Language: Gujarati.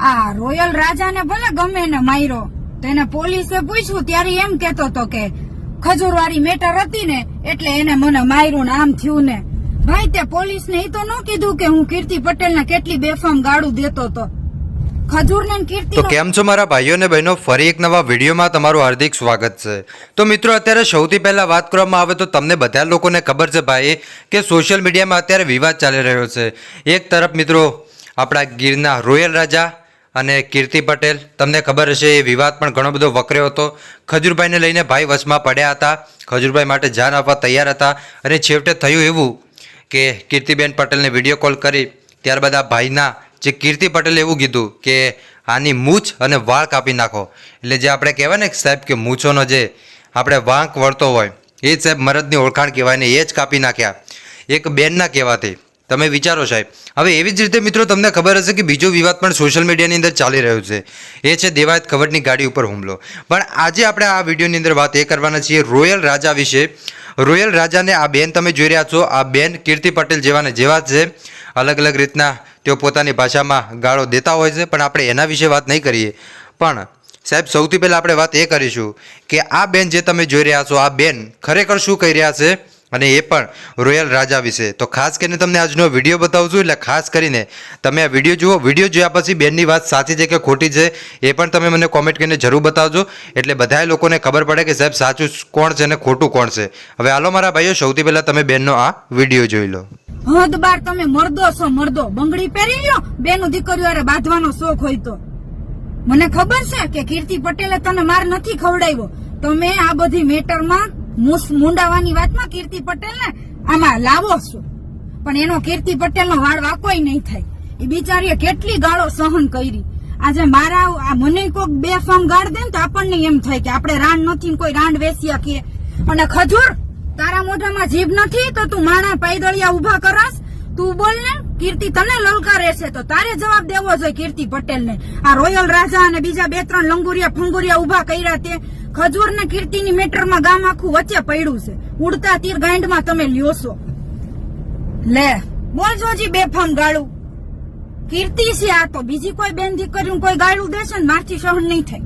આ રોયલ રાજાને ભલે ગમે ને માર્યો, તેને પોલીસે પૂછ્યું, ત્યારે એમ કેતો હતો કે ખજૂરવાળી મેટર હતી ને, એટલે એને મને માર્યું ને આમ થયું ને. ભાઈ, તે પોલીસને એ તો ન કીધું કે હું કીર્તિ પટેલને કેટલી બેફામ ગાળું દેતો હતો. તો કેમ છો મારા ભાઈઓ અને બહેનો? ફરી એક નવા વિડીયોમાં તમારું હાર્દિક સ્વાગત છે. તો મિત્રો, અત્યારે સૌથી પહેલા વાત કરવામાં આવે તો તમને બધા લોકોને ખબર છે ભાઈ, કે સોશિયલ મીડિયામાં અત્યારે વિવાદ ચાલી રહ્યો છે. એક તરફ મિત્રો, આપણા ગીરના રોયલ રાજા અને કીર્તિ પટેલ, તમને ખબર હશે, એ વિવાદ પણ ઘણો બધો વકર્યો હતો. ખજૂરભાઈને લઈને ભાઈ વચમાં પડ્યા હતા. ખજૂરભાઈ માટે જાન આપવા તૈયાર હતા અને છેવટે થયું એવું કે કીર્તિબેન પટેલને વીડિયો કોલ કરી. ત્યારબાદ આ ભાઈના જે કીર્તિ પટેલે એવું કીધું કે આની મૂછ અને વાળ કાપી નાખો. એટલે જે આપણે કહેવાય ને સાહેબ કે મૂછોનો જે આપણે વાંક વળતો હોય, એ સાહેબ મરદની ઓળખાણ કહેવાય ને એ જ કાપી નાખ્યા. એક બેનના કહેવાથી. તમે વિચારો સાહેબ. હવે એવી જ રીતે મિત્રો તમને ખબર હશે કે બીજો વિવાદ પણ સોશિયલ મીડિયાની અંદર ચાલી રહ્યો છે. એ છે દેવાયત ખવડની ગાડી ઉપર હુમલો. પણ આજે આપણે આ વિડીયોની અંદર વાત એ કરવાના છીએ રોયલ રાજા વિશે. રોયલ રાજાને આ બેન તમે જોઈ રહ્યા છો. આ બેન કીર્તિ પટેલ જેવાને જેવા છે. અલગ અલગ રીતના તેઓ પોતાની ભાષામાં ગાળો દેતા હોય છે. પણ આપણે એના વિશે વાત નહીં કરીએ. પણ સાહેબ, સૌથી પહેલાં આપણે વાત એ કરીશું કે આ બેન જે તમે જોઈ રહ્યા છો, આ બેન ખરેખર શું કહી રહ્યા છે? અને એ પણ રોયલ રાજા વિશે. તો ખાસ કરીને તમને આજનો વીડિયો બતાવું છું એટલે ખાસ કરીને તમે આ વીડિયો જુઓ. વીડિયો જોયા પછી બેનની વાત સાચી છે કે ખોટી છે, એ પણ તમે મને કોમેન્ટ કરીને જરૂર બતાવજો. એટલે બધાય લોકોને ખબર પડે કે સાહેબ સાચું કોણ છે અને ખોટું કોણ છે. હવે હાલો મારા ભાઈઓ, સૌથી પહેલાં તમે બેનનો આ વીડિયો જોઈ લો. હદ બાર તમે મરદો છો, મરદો. બંગડી પહેરી લ્યો. બેનું દીકરીઓ અરે બાંધવાનો શોખ હોય તો. મને ખબર છે કે કીર્તિ પટેલે તને માર નથી ખવડાવ્યો. તમે આ બધી મેટરમાં મુંડાવાની વાતમાં કીર્તિ પટેલને આમાં લાવો છો. પણ એનો કીર્તિ પટેલનો વાળ વાકોય નહીં થાય. એ બિચારીએ કેટલી ગાળો સહન કરી. આજે મારા મને કોઈક બે ફોર્મ ગાળ દે ને તો આપણને એમ થાય કે આપણે રાંડ નથી ને કોઈ રાંડ વેચ્યા કે. અને ખજૂર, તારા મોઢામાં જીભ નથી તો તું માણા પાયદળિયા ઊભા કરાશ. તું બોલ ને, કીર્તિ તને લલકારે છે તો તારે જવાબ દેવો જોઈએ કીર્તિ પટેલ ને આ રોયલ રાજા અને બીજા બે ત્રણ લંગુરિયા ફંગુરિયા ઊભા કર્યા તે ખજૂર ને કીર્તિની મેટરમાં ગામ આખું વચ્ચે પડ્યું છે. ઉડતા તીર ગાંડમાં તમે લ્યો છો. લે, બોલ જોજી બેફામ ગાળું. કીર્તિ છે આ તો. બીજી કોઈ બેન દીકરીનું કોઈ ગાળું દેશે ને મારથી સહન નહીં થાય.